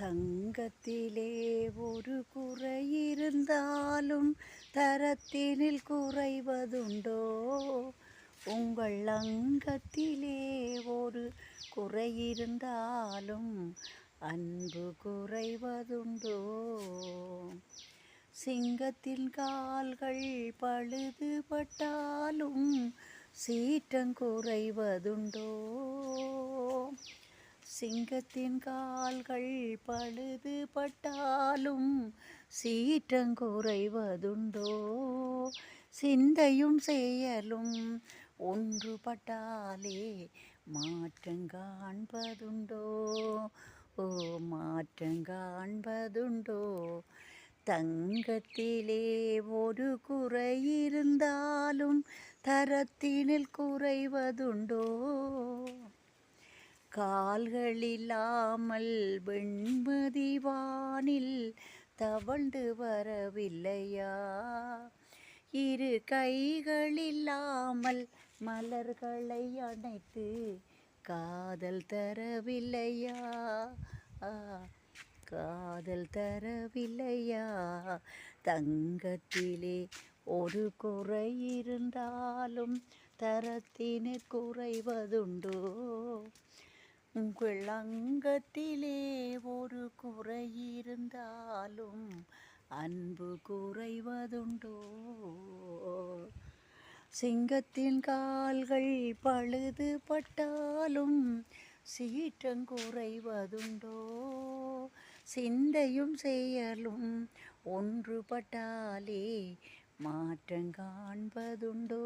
தங்கத்திலே ஒரு குறையிருந்தாலும் தரத்தினில் குறைவதுண்டோ? உங்கள் அங்கத்திலே ஒரு குறையிருந்தாலும் அன்பு குறைவதுண்டோ? சிங்கத்தின் கால்கள் பழுதுபட்டாலும் சீற்றம் குறைவதுண்டோ? சிங்கத்தின் கால்கள் பழுதுபட்டாலும் சீற்றம் குறைவதுண்டோ? சிந்தையும் செயலும் ஒன்றுபட்டாலே மாற்றம் காண்பதுண்டோ? ஓ மாற்றம் காண்பதுண்டோ? தங்கத்திலே ஒரு குறையிருந்தாலும் தரத்தினில் குறைவதுண்டோ? கால்களில்லாமல் வெண்மதிவானில் தவழ்ந்து வரவில்லையா? இரு கைகளில்லாமல் மலர்களை அணைத்து காதல் தரவில்லையா? காதல் தரவில்லையா? தங்கத்திலே ஒரு குறை இருந்தாலும் தரத்தினிற் குறைவதுண்டோ? உங்கள் அங்கத்திலே ஒரு குறை இருந்தாலும் அன்பு குறைவதுண்டோ? சிங்கத்தின் கால்கள் பழுது பட்டாலும் சீற்றம் குறைவதுண்டோ? சிந்தையும் செயலும் ஒன்றுபட்டாலே மாற்றம் காண்பதுண்டோ?